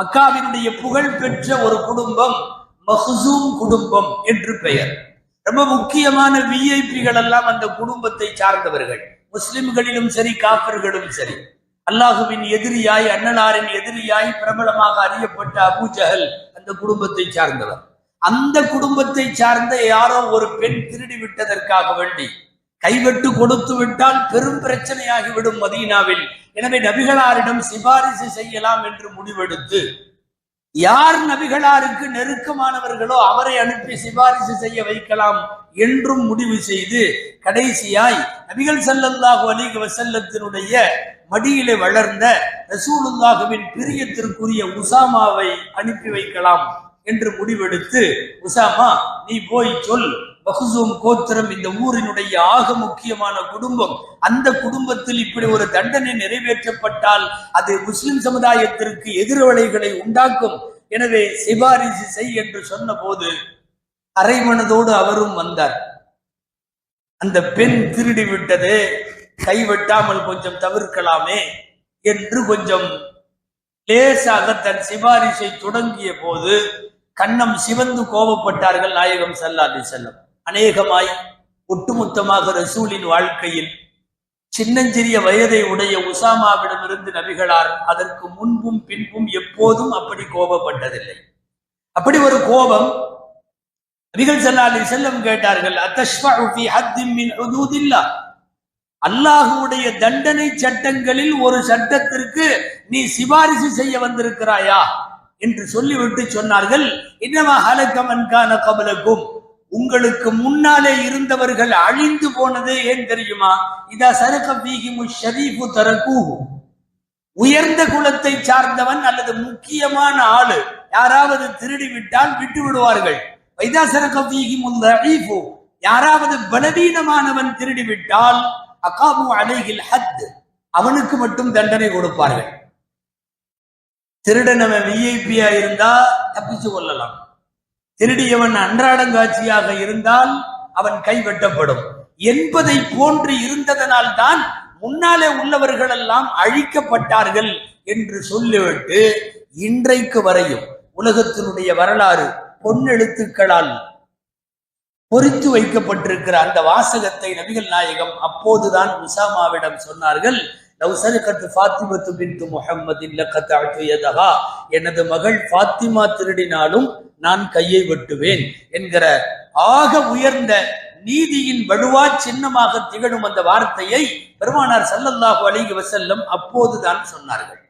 மக்காவினுடைய புகழ் பெற்ற ஒரு குடும்பம் மஹூம் குடும்பம் என்று பெயர். ரொம்ப முக்கியமான விஐபிகள் எல்லாம் அந்த குடும்பத்தை சார்ந்தவர்கள். முஸ்லிம்களிலும் சரி காப்பர்களும் சரி. அல்லாஹுவின் எதிரியாய் அண்ணலாரின் எதிரியாய் பிரபலமாக அறியப்பட்ட அபூ ஜஹல் அந்த குடும்பத்தை சார்ந்தவர். அந்த குடும்பத்தை சார்ந்த யாரோ ஒரு பெண் திருடி விட்டதற்காக வேண்டி கைவிட்டு கொடுத்து விட்டால் பெரும் பிரச்சனையாகிவிடும் மதீனாவில். எனவே நபிகளாரிடம் சிபாரிசு செய்யலாம் என்று முடிவெடுத்து யார் நபிகளாருக்கு நெருக்கமானவர்களோ அவரை அனுப்பி சிபாரிசு செய்ய வைக்கலாம் என்றும் முடிவு செய்து கடைசியாய் நபிகள் ஸல்லல்லாஹு அலிக வசல்லத்தினுடைய மடியிலே வளர்ந்த ரசூலுல்லாஹுவின் பிரியத்திற்குரிய உசாமாவை அனுப்பி வைக்கலாம். என்று முடிவெடுத்து உசாமா நீ போய் சொல். பகுசூம் கோத்திரம் இந்த ஊரினுடைய ஆக முக்கியமான குடும்பம். அந்த குடும்பத்தில் இப்படி ஒரு தண்டனை நிறைவேற்றப்பட்டால் அது முஸ்லிம் சமுதாயத்திற்கு எதிர்வலைகளை உண்டாக்கும். எனவே சிபாரிசு செய் என்று சொன்ன போது அரைமனதோடு அவரும் வந்தார். அந்த பெண் திருடி விட்டது. கைவெட்டாமல் கொஞ்சம் தவிர்க்கலாமே என்று கொஞ்சம் லேசாக தன் சிபாரிசை தொடங்கிய போது கண்ணம் சிவந்து கோபப்பட்டார்கள் நாயகம் ஸல்லல்லாஹு செல்லம் அநேகமாய் ஒட்டுமொத்தமாக ரசூலின் வாழ்க்கையில் சின்னஞ்சிறிய வயதை உடைய உசாமாவிடமிருந்து நபிகளார் அதற்கு முன்பும் பின்பும் எப்போதும் அப்படி கோபப்பட்டதில்லை. அப்படி ஒரு கோபம் நபிகள் ஸல்லல்லாஹு செல்லம் கேட்டார்கள் அல்லாஹுடைய தண்டனை சட்டங்களில் ஒரு சட்டத்திற்கு நீ சிபாரிசு செய்ய வந்திருக்கிறாயா? என்று சொல்லிவிட்டு சொன்னார்கள் இன்னமா ஹலக்கமன்கான கபலக்கும் உங்களுக்கு முன்னாலே இருந்தவர்கள் அழிந்து போனது ஏன் தெரியுமா? இதா சரக பீகிமு ஷரீஃபு தரக்கூஹு உயர்ந்த குலத்தை சார்ந்தவன் அல்லது முக்கியமான ஆளு யாராவது திருடி விட்டால் விட்டு விடுவார்கள் வைதா சரக பீகிமுல் தஈஃபு யாராவது பலவீனமானவன் திருடி விட்டால் அகாபு அலைகில் ஹத். அவனுக்கு மட்டும் தண்டனை கொடுப்பார்கள். திருடன் அவன் விஐபியா இருந்தா தப்பிச்சு கொள்ளலாம். திருடியவன் அன்றாடங்காட்சியாக இருந்தால் அவன் கை வெட்டப்படும் என்பதை போன்று இருந்ததனால் தான் முன்னாலே உள்ளவர்கள் எல்லாம் அழிக்கப்பட்டார்கள் என்று சொல்லிவிட்டு இன்றைக்கு வரையும் உலகத்தினுடைய வரலாறு பொன்னெழுத்துக்களால் பொறித்து வைக்கப்பட்டிருக்கிற அந்த வாசகத்தை நபிகள் நாயகம் அப்போதுதான் உசாமாவிடம் சொன்னார்கள். லவ் சரகத்து ஃபாத்திமத்து பின்து முஹம்மதின் லக்கத்து எதகா எனது மகள் ஃபாத்திமா திருடினாலும் நான் கையை வெட்டுவேன் என்கிற ஆக உயர்ந்த நீதியின் வலுவா சின்னமாக திகழும் அந்த வார்த்தையை பெருமானார் சல்லல்லாஹு அலைஹி வசல்லம் அப்போதுதான் சொன்னார்கள்.